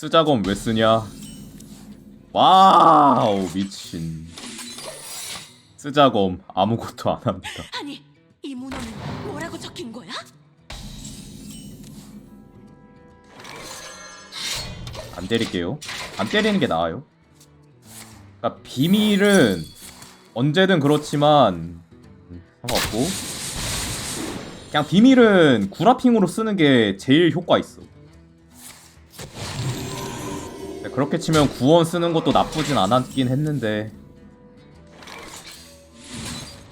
쓰자검 왜 쓰냐? 와우 미친. 쓰자검 아무것도 안 합니다. 아니 이 문어는 뭐라고 적힌 거야? 안 때릴게요. 안 때리는 게 나아요. 그러니까 비밀은 언제든 그렇지만 음, 상관없고 그냥 비밀은 구라핑으로 쓰는 게 제일 효과 있어. 그렇게 치면 구원 쓰는 것도 나쁘진 않았긴 했는데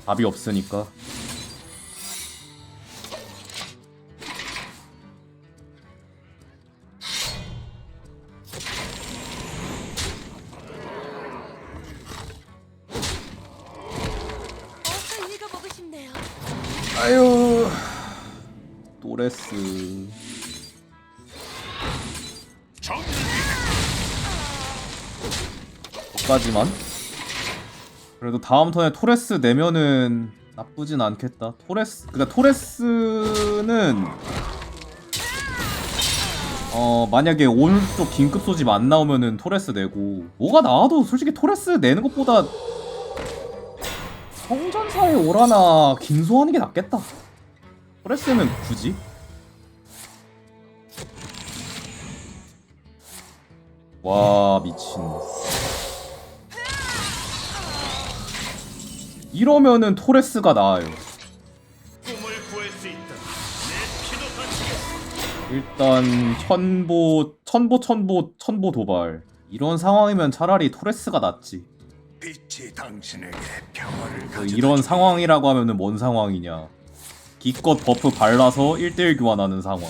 답이 없으니까. 까지만. 그래도 다음 턴에 토레스 내면은 나쁘진 않겠다. 토레스 그니까 토레스는 어 만약에 오른쪽 긴급 소집 안 나오면은 토레스 내고. 뭐가 나와도 솔직히 토레스 내는 것보다 성전사의 오라나 긴소하는 게 낫겠다. 토레스는 굳이? 와 미친 이러면은 토레스가 나아요. 일단 천보 천보 천보 천보 도발. 이런 상황이면 차라리 토레스가 낫지. 그. 이런 상황이라고 하면은 뭔 상황이냐. 기껏 버프 발라서 1대1 교환하는 상황.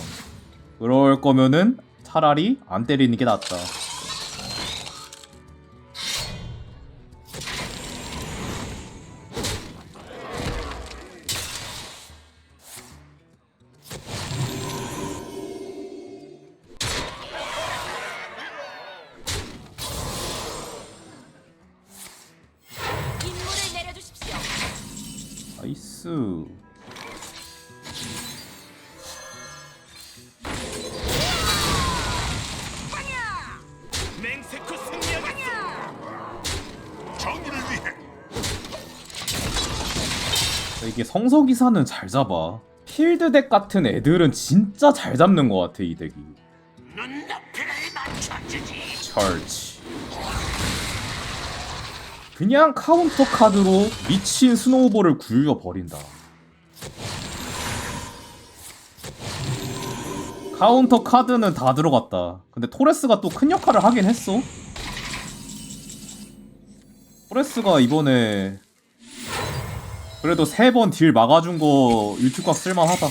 그럴 거면은 차라리 안 때리는 게 낫다 나이스 맹세코 승리하겠어. 정의를 위해. 이게 성서기사는 잘 잡아. 필드 덱 같은 애들은 진짜 잘 잡는 것 같아 이 덱이. 눈높이를 맞춰주지. 철치 그냥 카운터 카드로 미친 스노우볼을 굴려버린다. 카운터 카드는 다 들어갔다. 근데 토레스가 또 큰 역할을 하긴 했어. 토레스가 이번에 그래도 세 번 딜 막아준 거 유튜각 쓸만하다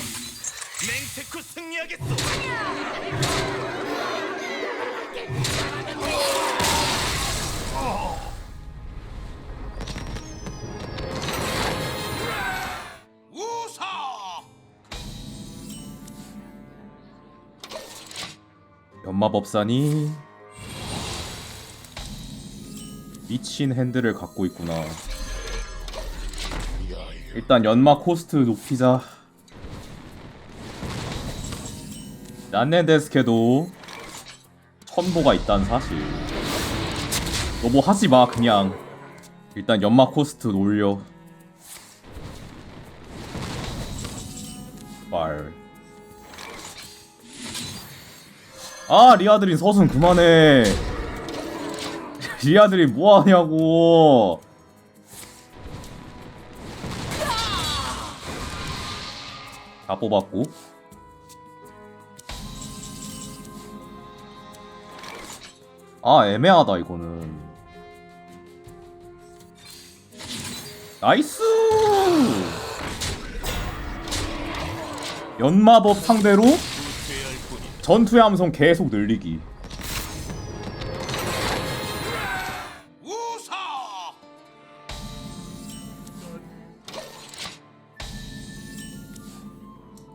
연마법산이 미친 핸들을 갖고 있구나. 일단 연마 코스트 높이자. 난넨데스케도 천보가 있다는 사실. 너 뭐 하지 마 그냥. 일단 연마 코스트 올려. 말. 아 리아드린 서순 그만해. 리아드린 뭐하냐고. 다 뽑았고. 아 애매하다 이거는. 나이스! 연마법 상대로 전투의 함성 계속 늘리기.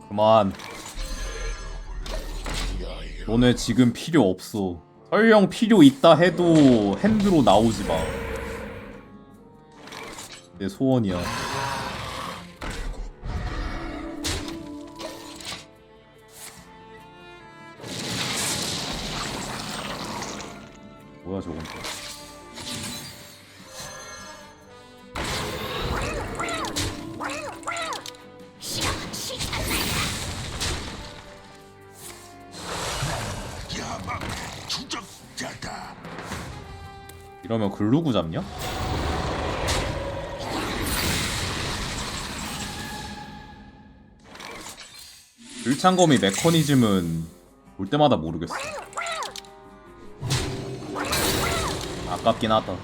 그만. 너네 지금 필요 없어. 설령 필요 있다 해도 핸드로 나오지 마. 내 소원이야. 이러면 글루구 잡냐? 불창검이 메커니즘은 볼 때마다 모르겠어. 아깝긴 하다.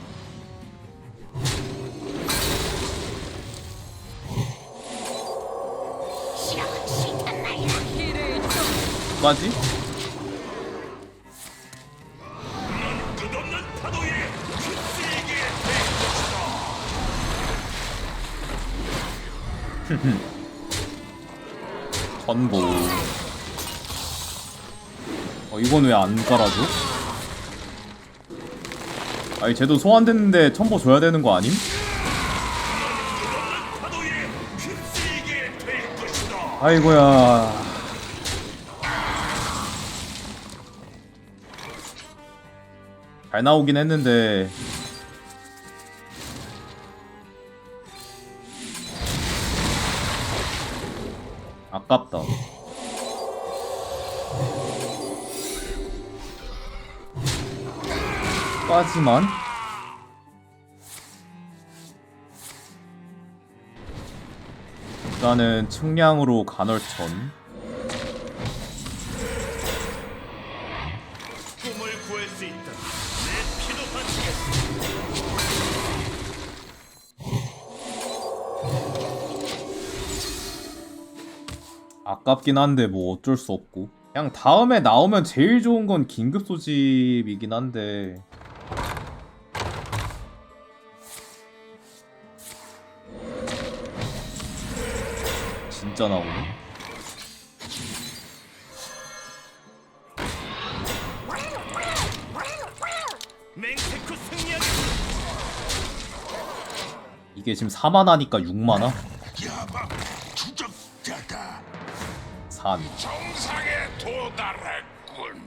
까지? 전보. 어 이건 왜 안 깔아줘? 아니 쟤도 소환됐는데 첨보 줘야 되는 거 아님? 아이고야. 잘 나오긴 했는데 아깝다. 까지만 일단은 측량으로 간헐천 아깝긴 한데 뭐 어쩔 수 없고 그냥 다음에 나오면 제일 좋은 건 긴급 소집이긴 한데 진짜 나오네. 이게 지금 4만화니까 6만화? 3 정상에 도달했군.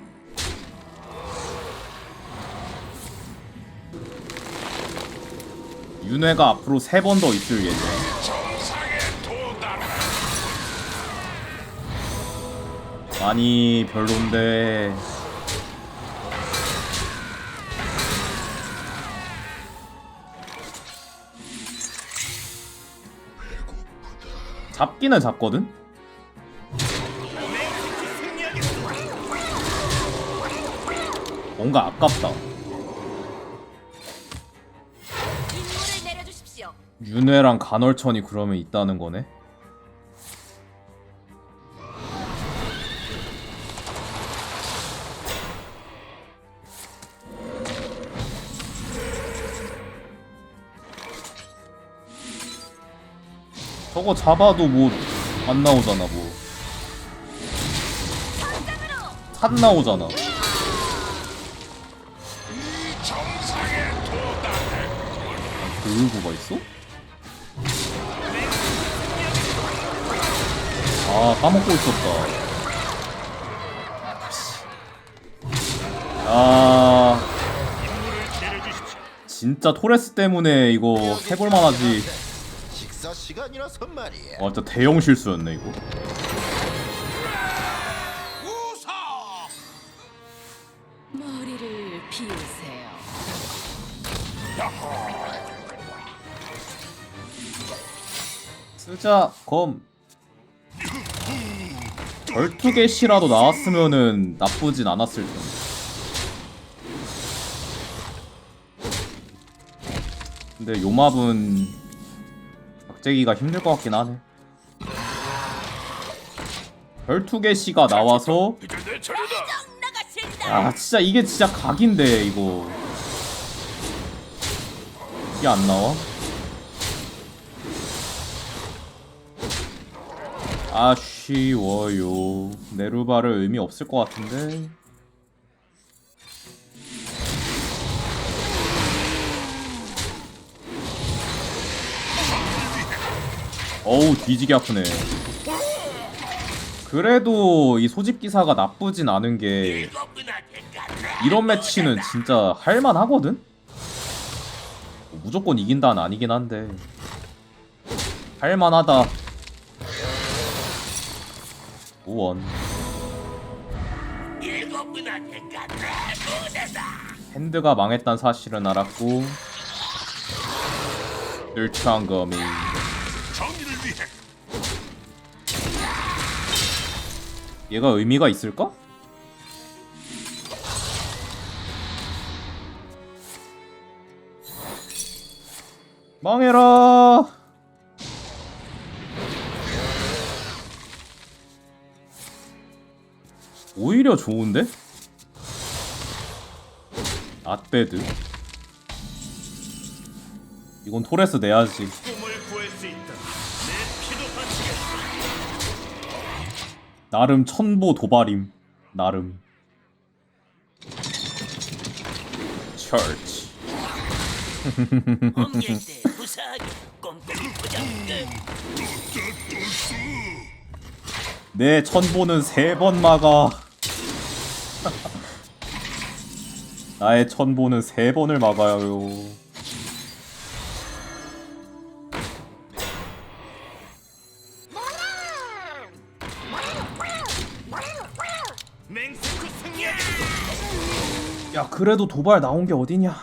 윤회가 앞으로 3번 더 있을 예정 정상에 도달했. 많이 별론데 잡기는 잡거든? 뭔가 아깝다. 윤회랑 간헐천이 그러면 있다는 거네 저거 잡아도 뭐 안 나오잖아 뭐. 산 나오잖아. 교육부가 있어? 아 까먹고 있었다. 아. 진짜 토레스 때문에 이거 해볼만하지. 와 진짜 대형 실수였네 이거. 쓰자 검. 절투개시라도 나왔으면은 나쁘진 않았을 텐데. 근데 요 맙은 박재기가 힘들 것 같긴 하네. 절투개시가 나와서. 아 진짜 이게 진짜 각인데 이거 이게 안 나와? 아쉬워요 네루바를 의미 없을 것 같은데 어우 뒤지게 아프네 그래도 이 소집 기사가 나쁘진 않은 게. 이런 매치는 진짜 할만 하거든? 뭐 무조건 이긴다는 아니긴 한데 할만하다 우원 핸드가 망했단 사실은 알았고 정의를 위해 얘가 의미가 있을까? 망해라. 오히려 좋은데? 앗배드. 이건 토레스 내야지. 나름 천보 도발임. 나름. 철치. 내 천보는 세 번 막아. 나의 천보는 세 번을 막아요. 야, 그래도 도발 나온 게 어디냐?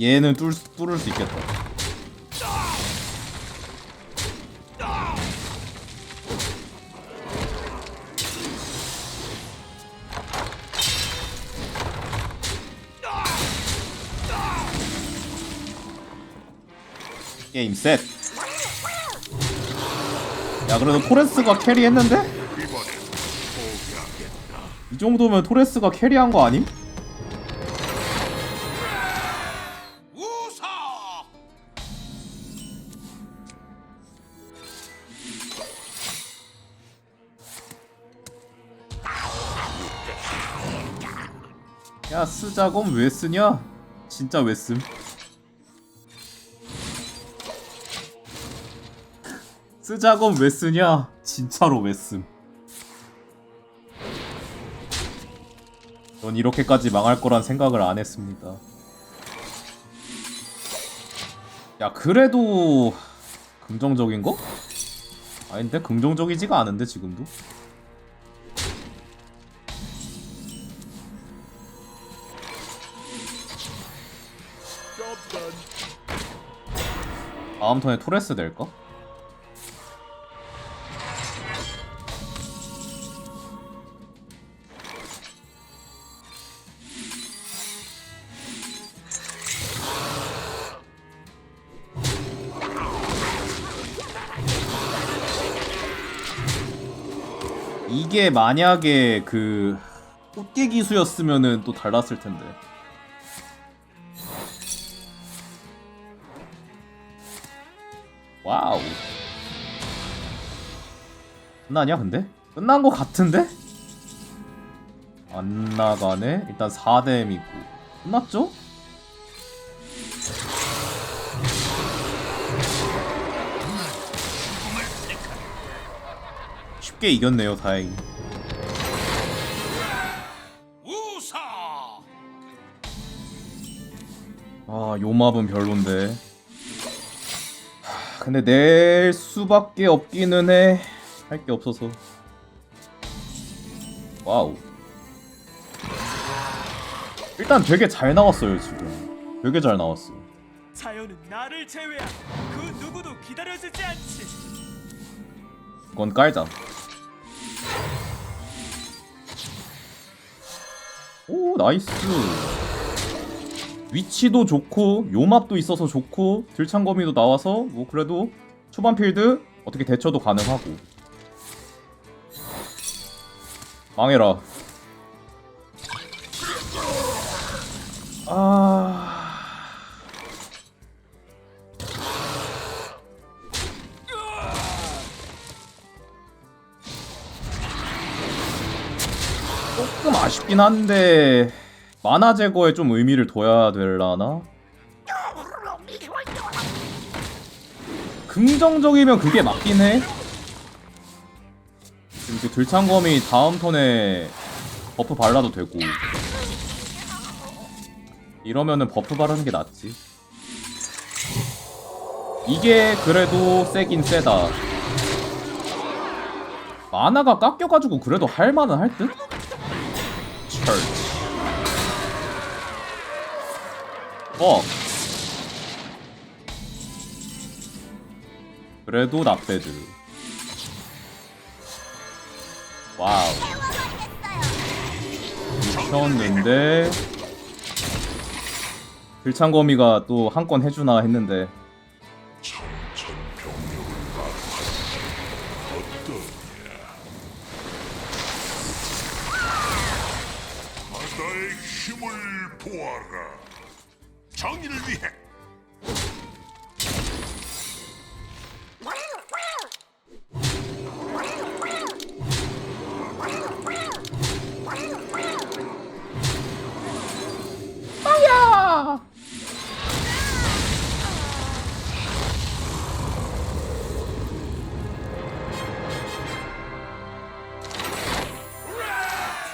얘는 뚫, 뚫을 수 있겠다. 게임 셋. 야 그래도 토레스가 캐리했는데? 이 정도면 토레스가 캐리한 거 아님? 야 쓰자검 왜 쓰냐? 진짜 왜 씀? 쓰자검 왜 쓰냐? 진짜로 왜 씀? 넌 이렇게까지 망할 거란 생각을 안 했습니다. 야 그래도 긍정적인 거? 아닌데 긍정적이지가 않은데 지금도? 다음 턴에 토레스 될까? 이게 만약에 그 꽃게 기수였으면은 또 달랐을 텐데. 와우. 끝나냐 근데? 끝난 거 같은데? 안 나가네. 일단 4댐 있고. 끝났죠? 쉽게 이겼네요, 다행히. 우사. 아, 요 맵은 별론데. 하, 근데 낼 수밖에 없기는 해. 할 게 없어서. 와우. 일단 되게 잘 나왔어요, 지금. 되게 잘 나왔어. 자연은 나를 제외한 그 누구도 기다려주지 않지. 그건 깔자. 오, 나이스. 위치도 좋고 요맛도 있어서 좋고 들창거미도 나와서 뭐 그래도 초반 필드 어떻게 대처도 가능하고. 망해라. 아 조금 아쉽긴 한데 만화 제거에 좀 의미를 둬야 될라나? 긍정적이면 그게 맞긴 해. 이렇게 들창검이 다음 턴에 버프 발라도 되고 이러면은 버프 바르는 게 낫지. 이게 그래도 세긴 세다. 만화가 깎여가지고 그래도 할만은 할 듯? 어. 그래도 납배드. 와우. 미쳤는데. 들창거미가 또 한 건 해주나 했는데.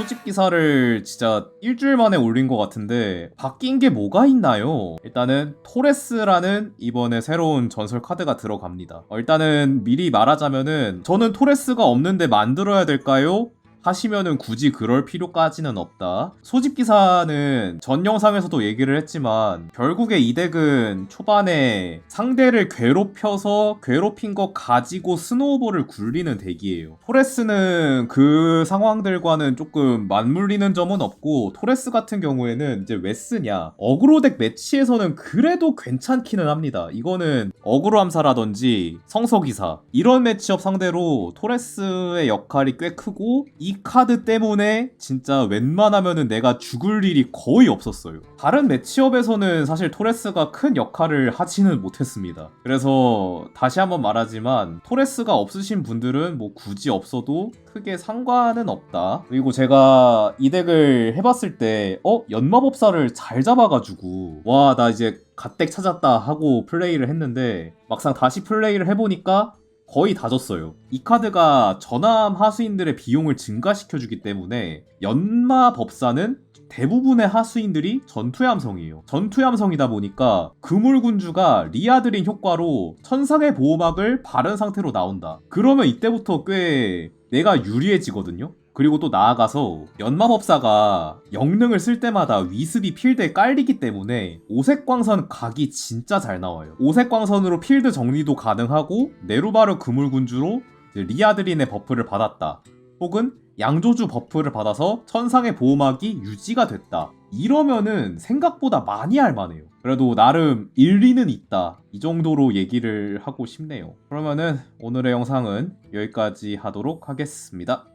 소집 기사를 진짜 일주일 만에 올린 것 같은데 바뀐 게 뭐가 있나요? 일단은 토레스라는 이번에 새로운 전설 카드가 들어갑니다. 어, 일단은 미리 말하자면은 저는 토레스가 없는데 만들어야 될까요? 하시면은 굳이 그럴 필요까지는 없다. 소집 기사는 전 영상에서도 얘기를 했지만 결국에 이 덱은 초반에 상대를 괴롭혀서 괴롭힌 거 가지고 스노우볼을 굴리는 덱이에요. 토레스는 그 상황들과는 조금 맞물리는 점은 없고 토레스 같은 경우에는 이제 왜 쓰냐? 어그로 덱 매치에서는 그래도 괜찮기는 합니다. 이거는 어그로 암사라든지 성서 기사 이런 매치업 상대로 토레스의 역할이 꽤 크고 이 카드 때문에 진짜 웬만하면은 내가 죽을 일이 거의 없었어요. 다른 매치업에서는 사실 토레스가 큰 역할을 하지는 못했습니다. 그래서 다시 한번 말하지만 토레스가 없으신 분들은 뭐 굳이 없어도 크게 상관은 없다. 그리고 제가 이 덱을 해봤을 때, 어? 연마법사를 잘 잡아가지고, 와, 나 이제 갓덱 찾았다 하고 플레이를 했는데, 막상 다시 플레이를 해보니까 거의 다 졌어요. 이 카드가 전함 하수인들의 비용을 증가시켜주기 때문에 연마 법사는 대부분의 하수인들이 전투의 함성이에요. 전투의 함성이다 보니까 그물군주가 리아드린 효과로 천상의 보호막을 바른 상태로 나온다. 그러면 이때부터 꽤 내가 유리해지거든요. 그리고 또 나아가서 연마법사가 영능을 쓸 때마다 위습이 필드에 깔리기 때문에 오색광선 각이 진짜 잘 나와요. 오색광선으로 필드 정리도 가능하고 네루바르 그물군주로 리아드린의 버프를 받았다. 혹은 양조주 버프를 받아서 천상의 보호막이 유지가 됐다. 이러면은 생각보다 많이 할만해요. 그래도 나름 일리는 있다. 이 정도로 얘기를 하고 싶네요. 그러면은 오늘의 영상은 여기까지 하도록 하겠습니다.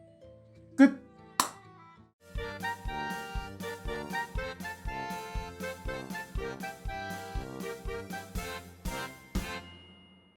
끝!